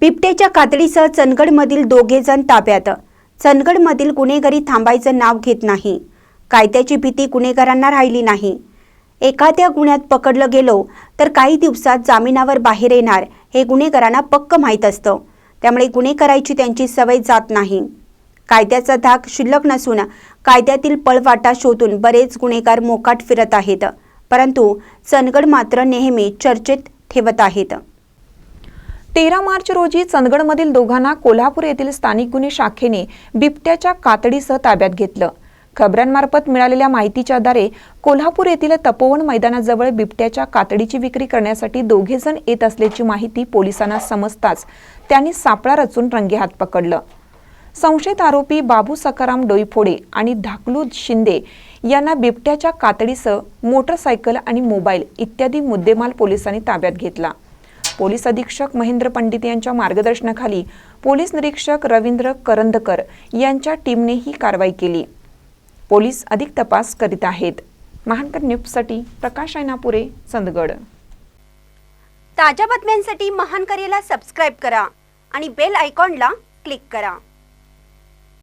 बिबटेच्या कातडीसह चंदगडमधील दोघे जण ताब्यात. चंदगडमधील गुन्हेगारी थांबायचं नाव घेत नाही. कायद्याची भीती गुन्हेगारांना राहिली नाही. एखाद्या गुन्ह्यात पकडलं गेलो तर काही दिवसात जामिनावर बाहेर येणार हे गुन्हेगारांना पक्क माहीत असतं. त्यामुळे गुन्हे करायची त्यांची सवय जात नाही. कायद्याचा धाक शिल्लक नसून कायद्यातील पळवाटा शोधून बरेच गुन्हेगार मोकाट फिरत आहेत. परंतु चंदगड मात्र नेहमी चर्चेत ठेवत आहेत. तेरा मार्च रोजी चंदगडमधील दोघांना कोल्हापूर येथील स्थानिक गुन्हे शाखेने बिबट्याच्या कातडीसह ताब्यात घेतलं. खबरांमार्फत मिळालेल्या माहितीच्या आधारे कोल्हापूर येथील तपोवन मैदानाजवळ बिबट्याच्या कातडीची विक्री करण्यासाठी दोघे जण येत असल्याची माहिती पोलिसांना समजताच त्यांनी सापळा रचून रंगेहात पकडलं. संशयित आरोपी बाबू सकाराम डोईफोडे आणि धाकलू शिंदे यांना बिबट्याच्या कातडीसह मोटरसायकल आणि मोबाईल इत्यादी मुद्देमाल पोलिसांनी ताब्यात घेतला. पोलीस अधीक्षक महेंद्र पंडित यांच्या मार्गदर्शनाखाली पोलीस निरीक्षक रवींद्र करंदकर यांच्या टीमने ही कारवाई केली. पोलीस अधिक तपास करीत आहेत. महानकर न्यूजसाठी प्रकाश ऐनापुरे चंदगड. ताज्या बातम्यांसाठी महान करेला सबस्क्राईब करा आणि बेल आयकॉनला क्लिक करा.